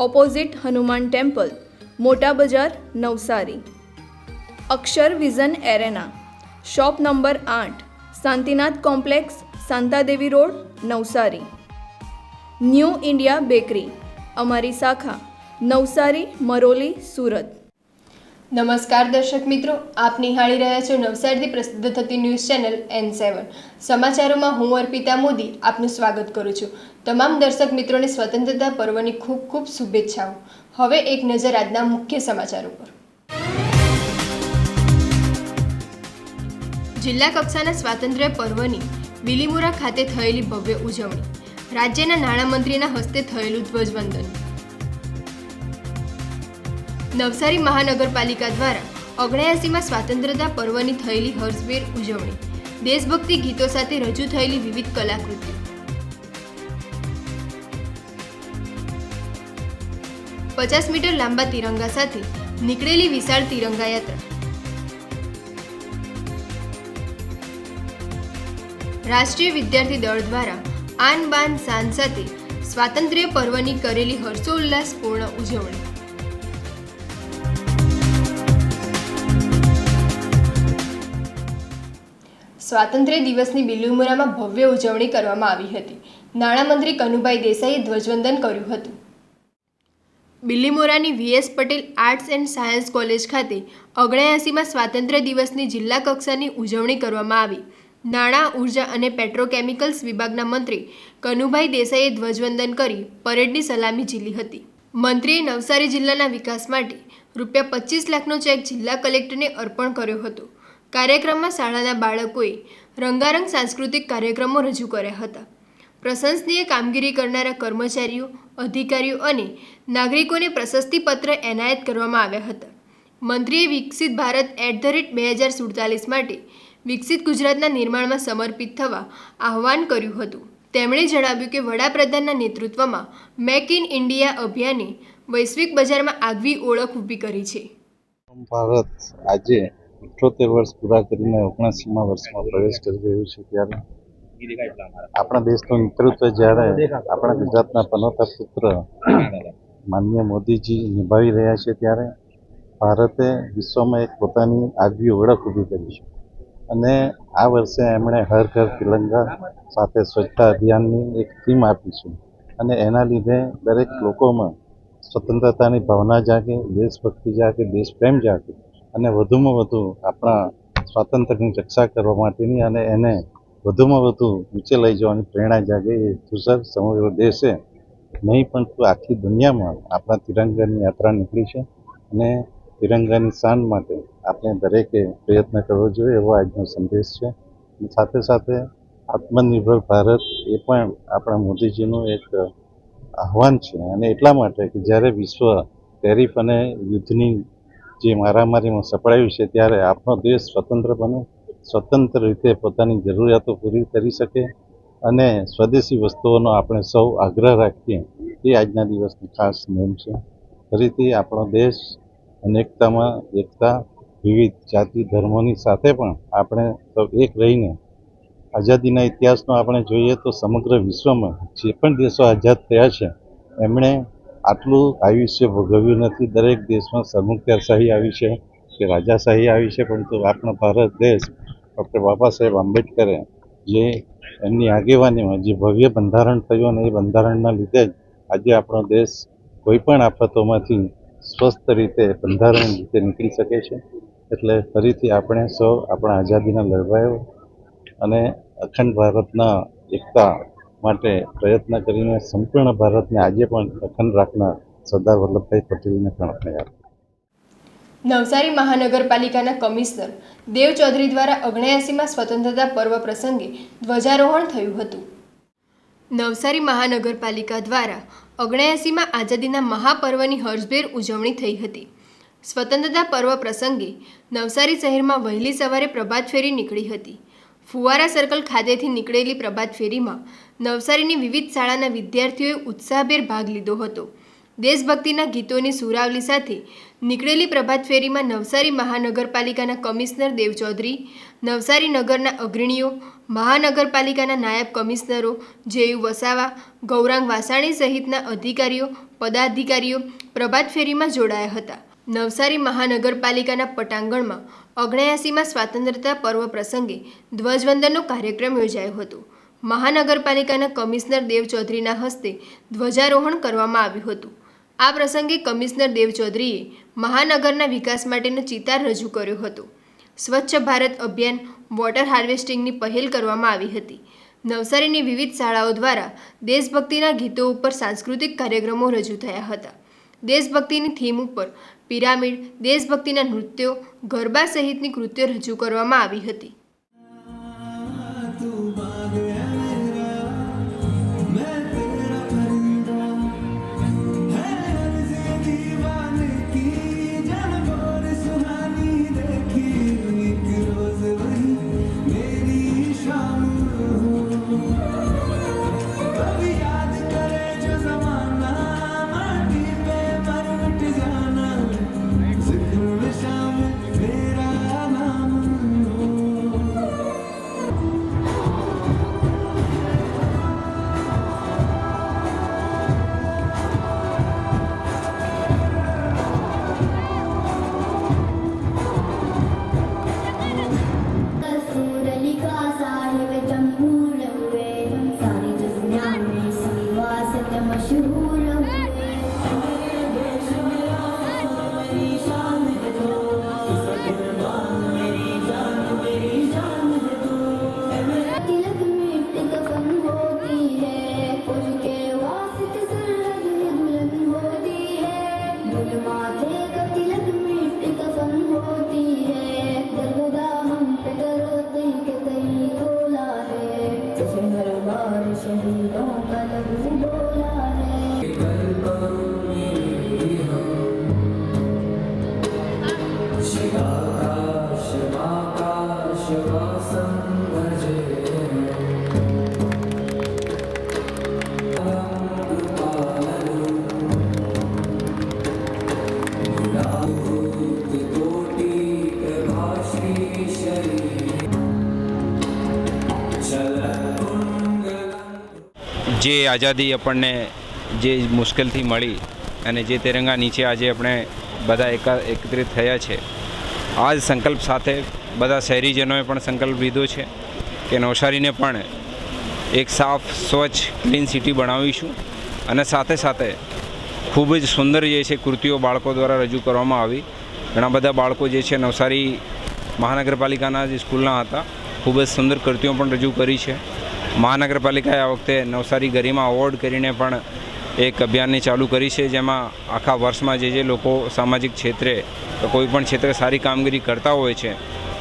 opposite Hanuman temple, Mota Bazar, Navsari. Akshar vision arena, shop number આઠ, Shantinath complex, Shantadevi road, Navsari. New India bakery, અમારી શાખા, નવસારી, મરોલી, સુરત. નમસ્કાર દર્શક મિત્રો, આપ નિહાળી રહ્યા છો નવસારીથી પ્રસિદ્ધ થતી ન્યૂઝ ચેનલ એન સેવન સમાચારોમાં હું અર્પિતા મોદી આપનું સ્વાગત કરું છું. તમામ દર્શક મિત્રોને સ્વતંત્રતા પર્વની ખૂબ ખૂબ શુભેચ્છાઓ. હવે એક નજર આજના મુખ્ય સમાચારો પર. જિલ્લા કક્ષાના સ્વાતંત્ર્ય પર્વની બિલીમોરા ખાતે થયેલી ભવ્ય ઉજવણી. રાજ્યના નાણામંત્રીના હસ્તે થયેલું ધ્વજવંદન. નવસારી મહાનગરપાલિકા દ્વારા ઓગણ્યાસીમાં સ્વાતંત્રતા પર્વની થયેલી હર્ષભેર ઉજવણી. દેશભક્તિ ગીતો સાથે રજૂ થયેલી વિવિધ કલાકૃતિ. પચાસ મીટર લાંબા તિરંગા સાથે નીકળેલી વિશાળ તિરંગા યાત્રા રાષ્ટ્રીય વિદ્યાર્થી દળ દ્વારા આન બાન શાન સાથે સ્વાતંત્ર્ય પર્વની કરેલી હર્ષોલ્લાસપૂર્ણ ઉજવણી. સ્વાતંત્ર્ય દિવસની બિલીમોરામાં ભવ્ય ઉજવણી કરવામાં આવી હતી. નાણામંત્રી કનુભાઈ દેસાઈએ ધ્વજવંદન કર્યું હતું. બિલીમોરાની VS Patel arts and science college ખાતે ઓગણ્યાસીમાં સ્વાતંત્ર્ય દિવસની જિલ્લા કક્ષાની ઉજવણી કરવામાં આવી. નાણાં, ઊર્જા અને પેટ્રોકેમિકલ્સ વિભાગના મંત્રી કનુભાઈ દેસાઈએ ધ્વજવંદન કરી પરેડની સલામી ઝીલી હતી. મંત્રીએ નવસારી જિલ્લાના વિકાસ માટે રૂપિયા પચીસ લાખનો ચેક જિલ્લા કલેક્ટરને અર્પણ કર્યો હતો. કાર્યક્રમમાં શાળાના બાળકોએ રંગારંગ સાંસ્કૃતિક કાર્યક્રમો રજૂ કર્યા હતા. પ્રશંસનીય કામગીરી કરનારા કર્મચારીઓ, અધિકારીઓ અને નાગરિકોને પ્રશસ્તિપત્ર એનાયત કરવામાં આવ્યા હતા. મંત્રીએ વિકસિત ભારત એટ ધ રેટ બે હજાર સુડતાલીસ માટે વિકસિત ગુજરાતના નિર્માણમાં સમર્પિત થવા આહવાન કર્યું હતું. તેમણે જણાવ્યું કે વડાપ્રધાનના નેતૃત્વમાં મેક ઇન ઇન્ડિયા અભિયાને વૈશ્વિક બજારમાં આગવી ઓળખ ઊભી કરી છે. ભારત આજે અઠ્યોતેર વર્ષ પૂરા કરીને ઓગણસીમાં વર્ષમાં પ્રવેશ કરી રહ્યું છે ત્યારે આપણા દેશનું નેતૃત્વ જ્યારે આપણા ગુજરાતના પનોતા પુત્ર માનનીય મોદીજી નિભાવી રહ્યા છે ત્યારે ભારતે વિશ્વમાં એક પોતાની આગવી ઓળખ ઊભી કરી છે. અને આ વર્ષે એમણે હર ઘર તિરંગા સાથે સ્વચ્છતા અભિયાનની એક થીમ આપી છે. અને એના લીધે દરેક લોકોમાં સ્વતંત્રતાની ભાવના જાગે, દેશભક્તિ જાગે, દેશપ્રેમ જાગે. અને વધુમાં વધુ આપણા સ્વાતંત્ર્યની રક્ષા કરવા માટેની અને એને વધુમાં વધુ ઊંચે લઈ જવાની પ્રેરણા જાગે એ તુષાર સમગ્ર દેશે. નહીં પણ તો આખી દુનિયામાં આપણા તિરંગાની યાત્રા નીકળી છે અને તિરંગાની શાન માટે આપણે દરેકે પ્રયત્ન કરવો જોઈએ એવો આજનો સંદેશ છે. સાથે સાથે આત્મનિર્ભર ભારત એ પણ આપણા મોદીજીનું એક આહવાન છે અને એટલા માટે કે જ્યારે વિશ્વ ટેરિફ અને યુદ્ધની જે મારામારીમાં સપડાયું છે ત્યારે આપણો દેશ સ્વતંત્ર બને, સ્વતંત્ર રીતે પોતાની જરૂરિયાતો પૂરી કરી શકે અને સ્વદેશી વસ્તુઓનો આપણે સૌ આગ્રહ રાખીએ. એ આજના દિવસની ખાસ નેમ છે. ફરીથી આપણો દેશ અનેકતામાં એકતા, વિવિધ જાતિ ધર્મોની સાથે પણ આપણે એક રહીને આઝાદીના ઇતિહાસનો આપણે જોઈએ તો સમગ્ર વિશ્વમાં જે પણ દેશો આઝાદ થયા છે, એમણે આટલું આયુષ્ય ભોગવ્યું નથી. દરેક દેશમાં સરમુખત્યારશાહી આવી છે કે રાજાશાહી આવી છે, પરંતુ આપણો ભારત દેશ ડૉક્ટર બાબા સાહેબ આંબેડકરે જે એમની આગેવાનીમાં જે ભવ્ય બંધારણ થયું અને એ બંધારણના લીધે જ આજે આપણો દેશ કોઈપણ આફતોમાંથી સ્વસ્થ રીતે, બંધારણ રીતે નીકળી શકે છે. એટલે ફરીથી આપણે સૌ આપણા આઝાદીના લડવાયો અને અખંડ ભારતના એકતા માટે પ્રયત્ન કરીને સંપૂર્ણ ભારતને આજે પણ અખંડ રાખનાર સરદાર વલ્લભભાઈ પટેલને પણ આપણે નવસારી મહાનગરપાલિકાના કમિશનર દેવ ચૌધરી દ્વારા ઓગણ્યાસીમાં સ્વતંત્રતા પર્વ પ્રસંગે ધ્વજારોહણ થયું હતું. નવસારી મહાનગરપાલિકા દ્વારા ઓગણ્યાસીમાં આઝાદીના મહાપર્વની હર્ષભેર ઉજવણી થઈ હતી. સ્વતંત્રતા પર્વ પ્રસંગે નવસારી શહેરમાં વહેલી સવારે પ્રભાત ફેરી નીકળી હતી. ફુવારા સર્કલ ખાતેથી નીકળેલી પ્રભાત ફેરીમાં નવસારીની વિવિધ શાળાના વિદ્યાર્થીઓએ ઉત્સાહભેર ભાગ લીધો હતો. દેશભક્તિના ગીતોની સુરાવલી સાથે નીકળેલી પ્રભાત ફેરીમાં નવસારી મહાનગરપાલિકાના કમિશનર દેવ ચૌધરી નવસારી નગરના અગ્રણીઓ, મહાનગરપાલિકાના નાયબ કમિશનરો, જેયુ વસાવા, ગૌરાંગ વાસાણી સહિતના અધિકારીઓ, પદાધિકારીઓ પ્રભાત ફેરીમાં જોડાયા હતા. નવસારી મહાનગરપાલિકાના પટાંગણમાં ઓગણ્યાસીમાં સ્વાતંત્રતા પર્વ પ્રસંગે ધ્વજવંદનનો કાર્યક્રમ યોજાયો હતો. મહાનગરપાલિકાના કમિશનર દેવ ચૌધરીના હસ્તે ધ્વજારોહણ કરવામાં આવ્યું હતું. આ પ્રસંગે કમિશનર દેવ ચૌધરીએ મહાનગરના વિકાસ માટેનો ચિતાર રજૂ કર્યો હતો. સ્વચ્છ ભારત અભિયાન વોટર હાર્વેસ્ટિંગની પહેલ કરવામાં આવી હતી. નવસારીની વિવિધ શાળાઓ દ્વારા દેશભક્તિના ગીતો ઉપર સાંસ્કૃતિક કાર્યક્રમો રજૂ થયા હતા. દેશભક્તિની થીમ ઉપર પિરામિડ દેશભક્તિના નૃત્યો ગરબા સહિતની કૃત્યો રજૂ કરવામાં આવી હતી. જે આઝાદી આપણને જે મુશ્કેલથી મળી અને જે તિરંગા નીચે આજે આપણે બધા એકા, એકત્રિત થયા છે. આ જ સંકલ્પ સાથે બધા શહેરીજનોએ પણ સંકલ્પ લીધો છે કે નવસારીને પણ એક સાફ, સ્વચ્છ, ક્લીન સિટી બનાવીશું અને સાથે સાથે ખૂબ જ સુંદર જે છે કૃતિઓ બાળકો દ્વારા રજૂ કરવામાં આવી. ઘણા બધા બાળકો જે છે નવસારી મહાનગરપાલિકાના જે સ્કૂલના હતા, ખૂબ જ સુંદર કૃતિઓ પણ રજૂ કરી છે. મહાનગરપાલિકાએ આ વખતે નવસારી ગરિમા અવોર્ડ કરીને પણ એક અભિયાનને ચાલુ કરી છે, જેમાં આખા વર્ષમાં જે જે લોકો સામાજિક ક્ષેત્રે, કોઈ પણ ક્ષેત્રે સારી કામગીરી કરતા હોય છે,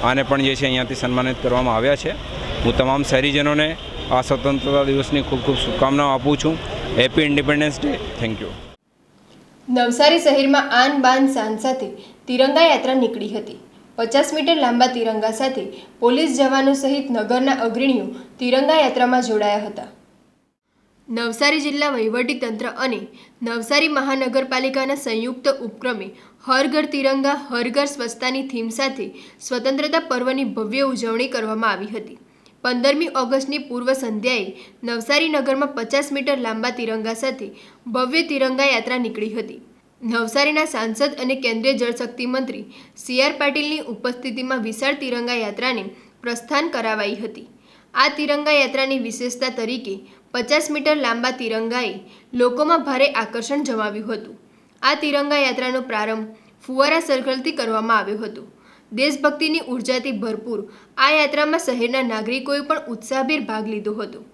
આને પણ જે છે અહીંયાથી સન્માનિત કરવામાં આવ્યા છે. હું તમામ શહેરીજનોને આ સ્વતંત્રતા દિવસની ખૂબ ખૂબ શુભકામનાઓ આપું છું. Happy independence day thank you Navsari શહેરમાં આન બાન સાંજ સાથે તિરંગા યાત્રા નીકળી હતી. પચાસ મીટર લાંબા તિરંગા સાથે પોલીસ જવાનો સહિત નગરના અગ્રણીઓ તિરંગા યાત્રામાં જોડાયા હતા. નવસારી જિલ્લા વહીવટી તંત્ર અને નવસારી મહાનગરપાલિકાના સંયુક્ત ઉપક્રમે હર ઘર તિરંગા હર ઘર સ્વચ્છતાની થીમ સાથે સ્વતંત્રતા પર્વની ભવ્ય ઉજવણી કરવામાં આવી હતી. પંદરમી ઓગસ્ટની પૂર્વ સંધ્યાએ નવસારી નગરમાં પચાસ મીટર લાંબા તિરંગા સાથે ભવ્ય તિરંગા યાત્રા નીકળી હતી. નવસારીના સાંસદ અને કેન્દ્રીય જળશક્તિ મંત્રી સી આર પાટીલની ઉપસ્થિતિમાં વિશાળ તિરંગા યાત્રાને પ્રસ્થાન કરાવાઈ હતી. આ તિરંગા યાત્રાની વિશેષતા તરીકે પચાસ મીટર લાંબા તિરંગાએ લોકોમાં ભારે આકર્ષણ જમાવ્યું હતું. આ તિરંગા યાત્રાનો પ્રારંભ ફુવારા સર્કલથી કરવામાં આવ્યો હતો. દેશભક્તિની ઉર્જાથી ભરપૂર આ યાત્રામાં શહેરના નાગરિકોએ પણ ઉત્સાહભેર ભાગ લીધો હતો.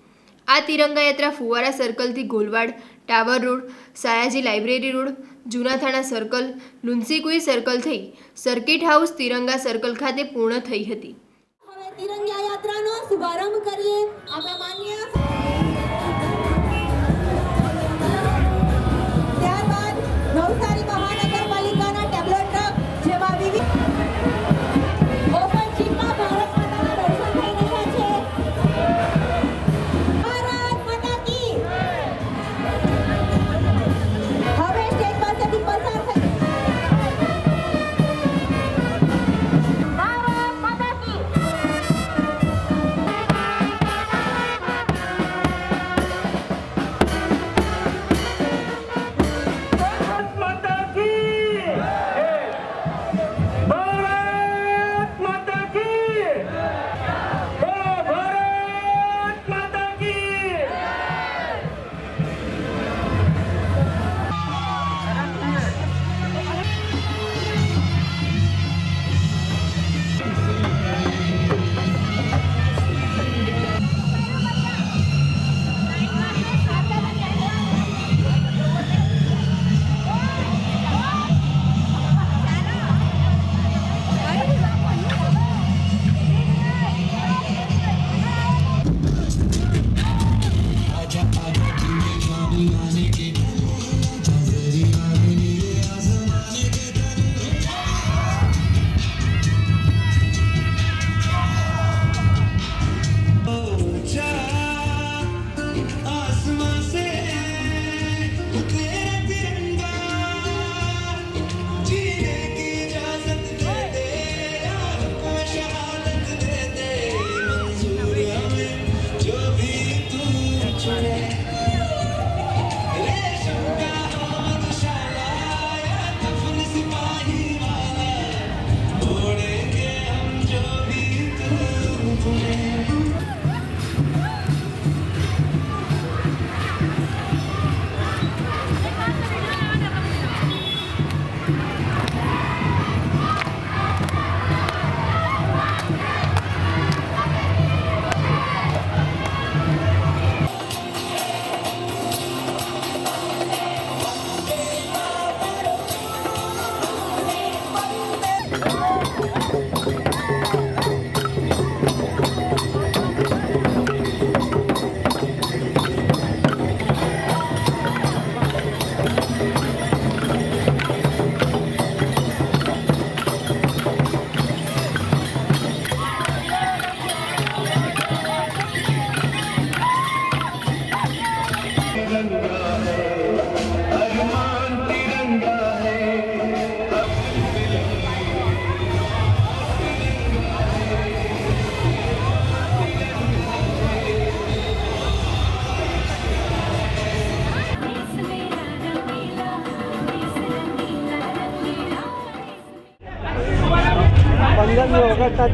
આ તિરંગા યાત્રા ફુવારા સર્કલથી Golwad tower road, Sayaji library road Junathana circle, Lunsikui circle થઈ સર્કિટ હાઉસ તિરંગા સર્કલ ખાતે પૂર્ણ થઈ હતી. શુભારંભ કરીએ.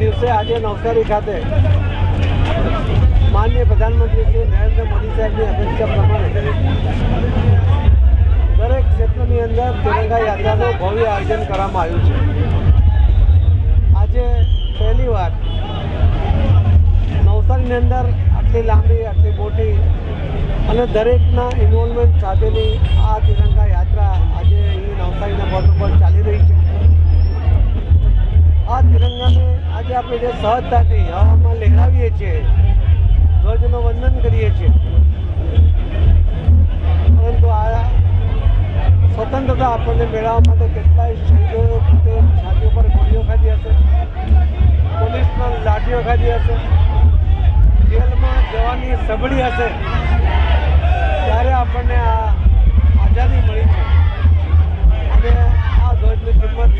દિવસે આજે નવસારી ખાતે માનનીય પ્રધાનમંત્રી શ્રી નરેન્દ્ર મોદી સાહેબની અપેક્ષા પ્રમાણે દરેક ક્ષેત્રની અંદર તિરંગા યાત્રાનું ભવ્ય આયોજન કરવામાં આવ્યું છે. આજે પહેલી વાર નવસારીની અંદર આટલી લાંબી, આટલી મોટી અને દરેકના ઇન્વોલ્વમેન્ટ સાથેની આ તિરંગા યાત્રા આજે અહીં નવસારીના બોર્ડર પર ચાલી રહી છે. આ તિરંગાને આજે આપણે જે સહજતાથી હવામાં લહેરાવીએ છીએ, ધ્વજનું વંદન કરીએ છીએ. પરંતુ આ સ્વતંત્રતા આપણને મેળવવા માટે કેટલાય શહીદો તે છાતીઓ પર ગોળીઓ ખાધી હશે પોલીસના લાઠીઓ ખાધી હશે, જેલમાં જવાની સબળી હશે, ત્યારે આપણને આ આઝાદી મળી છે. અને આ ધ્વજની કિંમત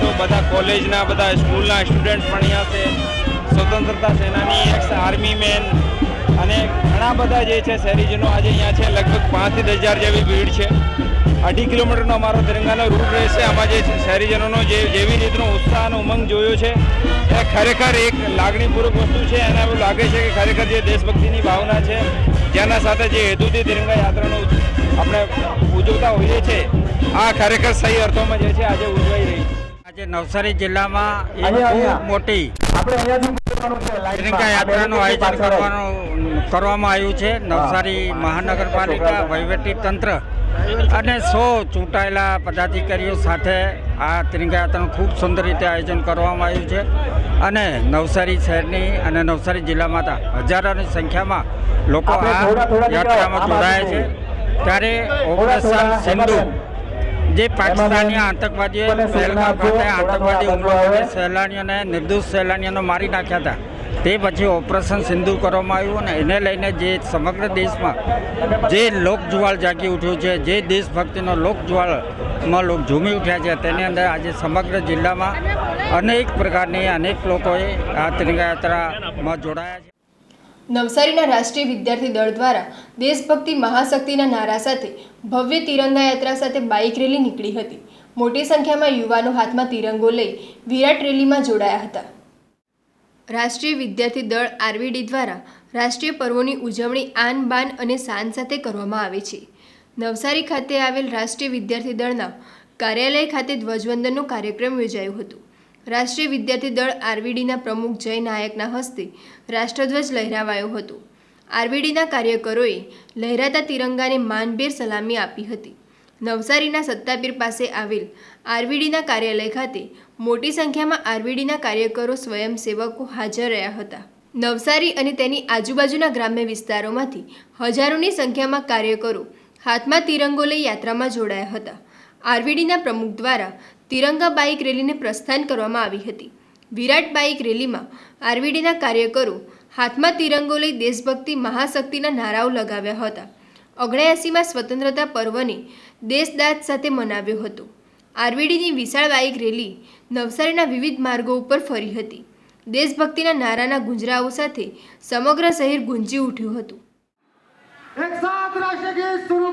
છો, બધા કોલેજના, બધા સ્કૂલના સ્ટુડન્ટ્સ પણ અહીંયા છે. સ્વતંત્રતા સેનાની એક્સ આર્મી મેન અને ઘણા બધા જે છે શહેરીજનો આજે અહીંયા છે, લગભગ પાંચથી દસ હજાર જેવી ભીડ છે. અઢી કિલોમીટરનો અમારો તિરંગાનો રૂટ રહેશે. આમાં જે શહેરીજનોનો જે, જેવી રીતનો ઉત્સાહ અને ઉમંગ જોયો છે, એ ખરેખર એક લાગણીપૂર્વક વસ્તુ છે. અને એવું લાગે છે કે ખરેખર જે દેશભક્તિની ભાવના છે, જેના સાથે જે હેતુથી તિરંગા યાત્રાનું આપણે ઉજવતા હોઈએ છીએ, આ ખરેખર સહી અર્થોમાં જે છે, આજે ઉજવાઈ રહી છે. આજે નવસારી જિલ્લામાં એક ખૂબ મોટી યાત્રાનું આયોજન કરવાનું કરવામાં આવ્યું છે. નવસારી મહાનગરપાલિકા વહીવટી તંત્ર અને સો ચૂંટાયેલા પદાધિકારીઓ સાથે આ ત્રિંગા યાત્રાનું ખૂબ સુંદર રીતે આયોજન કરવામાં આવ્યું છે. અને નવસારી શહેરની અને નવસારી જિલ્લામાં હજારોની સંખ્યામાં લોકો આ યાત્રામાં જોડાયા છે. ત્યારે ઓપરેશન સિંધુ જે પાકિસ્તાની આતંકવાદીઓએ પહેલગામ ખાતે આતંકવાદી હુમલો કરી સહેલાણીઓને નિર્દોષ સહેલાણીઓને મારી નાખ્યા હતા. તે પછી ઓપરેશન સિંધુ કરવામાં આવ્યું અને એને લઈને જે સમગ્ર દેશમાં જે લોકજુવાળ જાગી ઉઠ્યું છે જે દેશભક્તિનો લોકજુવાળમાં લોક ઝૂમી ઉઠ્યા છે તેની અંદર આજે સમગ્ર જિલ્લામાં અનેક પ્રકારની અનેક લોકોએ આ ત્રિરંગા યાત્રામાં જોડાયા છે. નવસારીના રાષ્ટ્રીય વિદ્યાર્થી દળ દ્વારા દેશભક્તિ મહાશક્તિના નારા સાથે ભવ્ય તિરંગા યાત્રા સાથે બાઇક રેલી નીકળી હતી. મોટી સંખ્યામાં યુવાનો હાથમાં તિરંગો લઈ વિરાટ રેલીમાં જોડાયા હતા. રાષ્ટ્રીય વિદ્યાર્થી દળ આરવીડી દ્વારા રાષ્ટ્રીય પર્વોની ઉજવણી આન બાન અને શાન સાથે કરવામાં આવે છે. નવસારી ખાતે આવેલ રાષ્ટ્રીય વિદ્યાર્થી દળના કાર્યાલય ખાતે ધ્વજવંદનનો કાર્યક્રમ યોજાયો હતો. રાષ્ટ્રીય વિદ્યાર્થી દળ આરવીડીના પ્રમુખ જય નાયકના હસ્તે રાષ્ટ્રધ્વજ લહેરાવાયો હતો. આરવીડીના કાર્યકરોએ લહેરાતા તિરંગાને માનભેર સલામી આપી હતી. નવસારીના સત્તાપીર પાસે આવેલ આરવીડીના કાર્યાલય ખાતે મોટી સંખ્યામાં આરવીડીના કાર્યકરો સ્વયંસેવકો હાજર રહ્યા હતા. નવસારી અને તેની આજુબાજુના ગ્રામ્ય વિસ્તારોમાંથી હજારોની સંખ્યામાં કાર્યકરો હાથમાં તિરંગો લઈ યાત્રામાં જોડાયા હતા. આરવીડીના પ્રમુખ દ્વારા તિરંગા બાઇક રેલીને પ્રસ્થાન કરવામાં આવી હતી. વિરાટ બાઇક રેલીમાં આરવીડીના કાર્યકરો હાથમાં તિરંગો લઈ દેશભક્તિ મહાશક્તિના નારાઓ લગાવ્યા હતા. ઓગણ્યાસીમાં સ્વતંત્રતા પર્વને દેશદાજ સાથે મનાવ્યો હતો. આરવીડીની વિશાળ બાઇક રેલી નવસારીના વિવિધ માર્ગો ઉપર ફરી હતી. દેશભક્તિના નારાના ગુંજરાઓ સાથે સમગ્ર શહેર ગુંજી ઉઠ્યું હતું. એક સાથ રાષ્ટ્ર ગીત શરૂ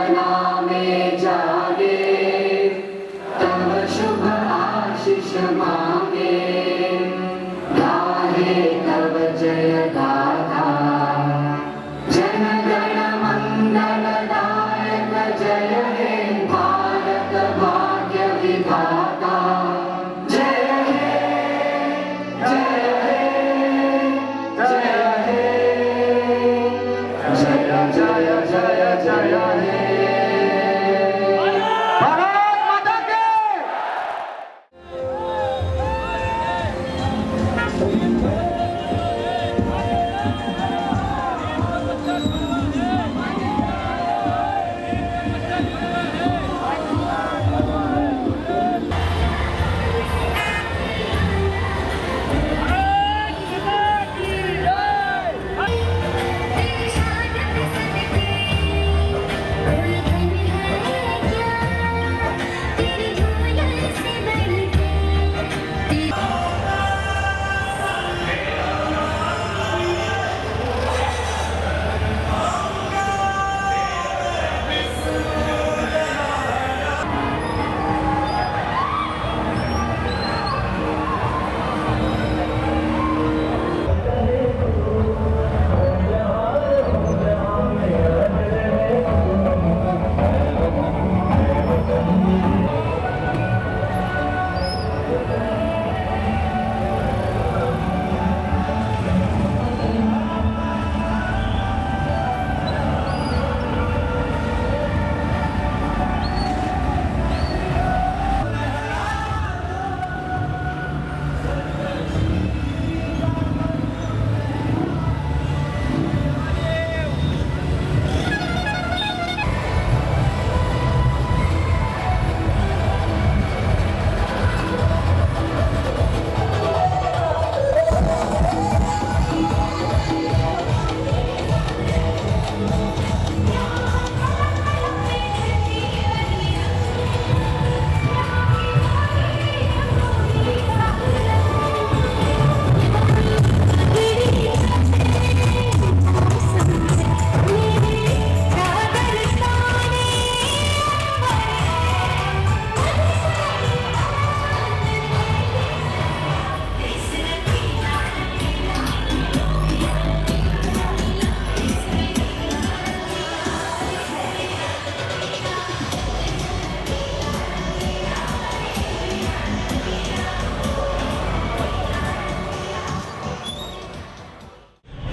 भारत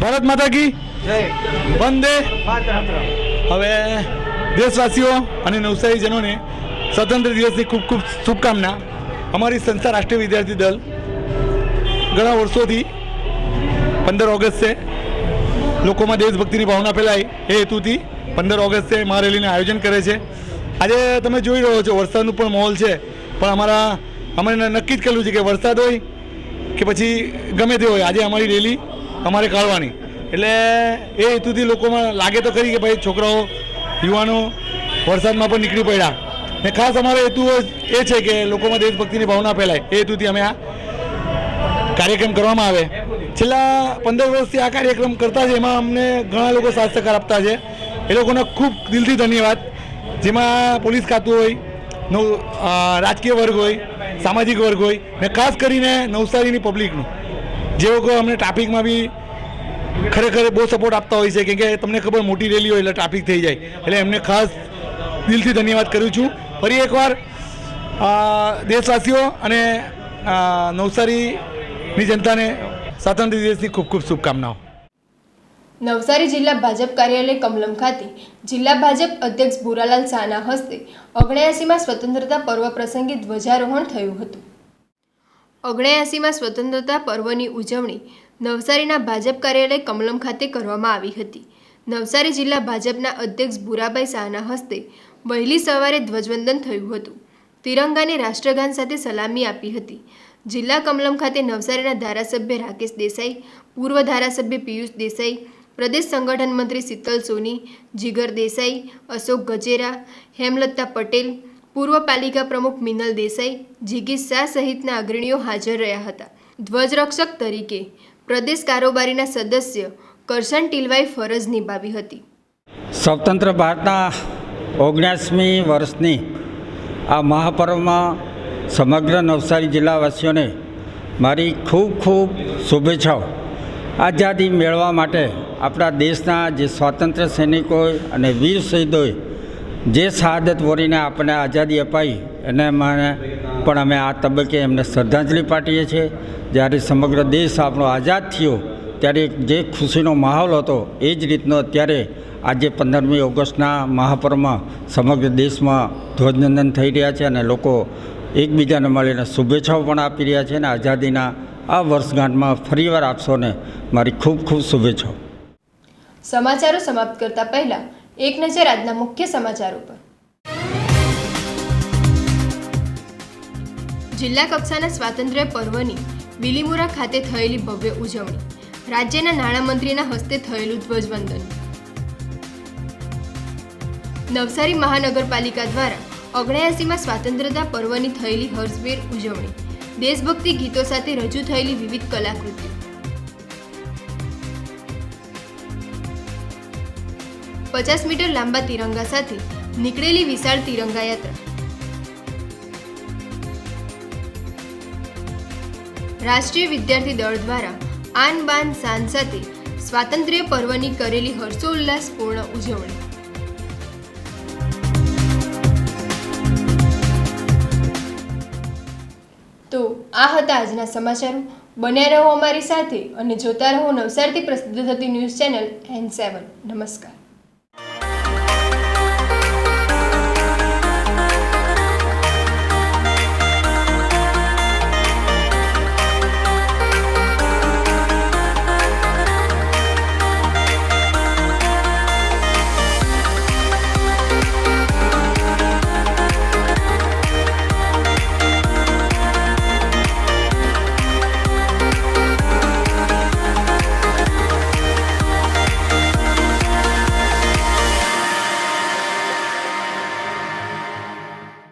ભારત માતા કી? વંદે. હવે દેશવાસીઓ અને નવસારીજનોને સ્વતંત્ર દિવસની ખૂબ ખૂબ શુભકામના. અમારી સંસ્થા રાષ્ટ્રીય વિદ્યાર્થી દળ ઘણા વર્ષોથી પંદર ઓગસ્ટે લોકોમાં દેશભક્તિની ભાવના ફેલાય એ હેતુથી પંદર ઓગસ્ટે મહારેલીનું આયોજન કરે છે. આજે તમે જોઈ રહ્યો છો વરસાદનું પણ માહોલ છે. પણ અમારા અમે નક્કી જ કરેલું છે કે વરસાદ હોય કે પછી ગમે તે હોય. આજે અમારી રેલી અમારે કાઢવાની. એટલે એ હેતુથી લોકોમાં લાગે તો ખરી કે ભાઈ છોકરાઓ, યુવાનો વરસાદમાં પણ નીકળી પડ્યા. ને ખાસ અમારો હેતુ એ છે કે લોકોમાં દેશભક્તિની ભાવના ફેલાય. એ હેતુથી અમે આ કાર્યક્રમ કરવામાં આવે. છેલ્લા પંદર વર્ષથી આ કાર્યક્રમ કરતા છે, એમાં અમને ઘણા લોકો સાથ સહકાર આપતા છે. એ લોકોનો ખૂબ દિલથી ધન્યવાદ. જેમાં પોલીસ ખાતું હોય, નવ રાજકીય વર્ગ હોય, સામાજિક વર્ગ હોય, ને ખાસ કરીને નવસારીની પબ્લિકનું જે લોકો અમને ટ્રાફિકમાં બી ખરેખર બહુ સપોર્ટ આપતા હોય છે, કેમ કે તમને ખબર મોટી રેલી હોય એટલે ટ્રાફિક થઈ જાય. એટલે એમને ખાસ દિલથી ધન્યવાદ કરું છું. ફરી એકવાર દેશવાસીઓ અને નવસારીની જનતાને સ્વાતંત્ર્ય દિવસની ખૂબ ખૂબ શુભકામનાઓ. નવસારી જિલ્લા ભાજપ કાર્યાલય કમલમ ખાતે જિલ્લા ભાજપ અધ્યક્ષ ભૂરાલાલ શાહના હસ્તે ઓગણ્યાસીમાં સ્વતંત્રતા પર્વ પ્રસંગે ધ્વજારોહણ થયું હતું. ઓગણ્યાસીમાં સ્વતંત્રતા પર્વની ઉજવણી નવસારીના ભાજપ કાર્યાલય કમલમ ખાતે કરવામાં આવી હતી. નવસારી જિલ્લા ભાજપના અધ્યક્ષ ભૂરાભાઈ શાહના હસ્તે વહેલી સવારે ધ્વજવંદન થયું હતું. તિરંગાને રાષ્ટ્રગાન સાથે સલામી આપી હતી. જિલ્લા કમલમ ખાતે નવસારીના ધારાસભ્ય રાકેશ દેસાઈ, પૂર્વ ધારાસભ્ય પિયુષ દેસાઈ, પ્રદેશ સંગઠન મંત્રી શીતલ સોની, જીગર દેસાઈ, અશોક ગજેરા, હેમલતા પટેલ પૂર્વ પાલિકા પ્રમુખ મિનલ દેસાઈ, જીગી શાહ સહિતના અગ્રણીઓ હાજર રહ્યા હતા. ધ્વજરક્ષક તરીકે પ્રદેશ કારોબારીના સદસ્ય કરશન ટીલવાઈ ફરજ નિભાવી હતી. સ્વતંત્ર ભારતના ઓગણીસમી વર્ષની આ મહાપર્વમાં સમગ્ર નવસારી જિલ્લાવાસીઓને મારી ખૂબ ખૂબ શુભેચ્છાઓ. આઝાદી મેળવવા માટે આપણા દેશના જે સ્વાતંત્ર્ય સૈનિકોએ અને વીર શહીદોએ જે શહાદત વોરીને આપણને આઝાદી અપાઈ, એને મને પણ અમે આ તબક્કે એમને શ્રદ્ધાંજલિ પાઠવીએ છીએ. જ્યારે સમગ્ર દેશ આપણો આઝાદ થયો, ત્યારે જે ખુશીનો માહોલ હતો, એ જ રીતનો અત્યારે આજે પંદરમી ઓગસ્ટના મહાપર્વમાં સમગ્ર દેશમાં ધ્વજવંદન થઈ રહ્યા છે અને લોકો એકબીજાને મળીને શુભેચ્છાઓ પણ આપી રહ્યા છે અને આઝાદીના આ વર્ષગાંઠમાં ફરીવાર આપશોને મારી ખૂબ ખૂબ શુભેચ્છાઓ. સમાચારો સમાપ્ત કરતા પહેલા એક નજર આજના મુખ્ય સમાચારો પર જિલ્લા કક્ષાના સ્વાતંત્ર્ય પર્વની બિલીમોરા ખાતે થયેલી ભવ્ય ઉજવણી. રાજ્યના નાણામંત્રીના હસ્તે થયેલું ધ્વજવંદન. નવસારી મહાનગરપાલિકા દ્વારા ઓગણ્યાસીમાં સ્વાતંત્રતા પર્વની થયેલી હર્ષભેર ઉજવણી. દેશભક્તિ ગીતો સાથે રજૂ થયેલી વિવિધ કલાકૃતિઓ. પચાસ મીટર લાંબા તિરંગા સાથે નીકળેલી વિશાળ તિરંગા યાત્રા રાષ્ટ્રીય વિદ્યાર્થી દળ દ્વારા આન બાન શાન સાથે સ્વાતંત્ર્ય પર્વની કરેલી હર્ષોલ્લાસપૂર્ણ ઉજવણી. તો આ હતા આજના સમાચારો. બન્યા રહો અમારી સાથે અને જોતા રહો નવસારથી પ્રસિદ્ધ થતી ન્યૂઝ ચેનલ એન સેવન. નમસ્કાર.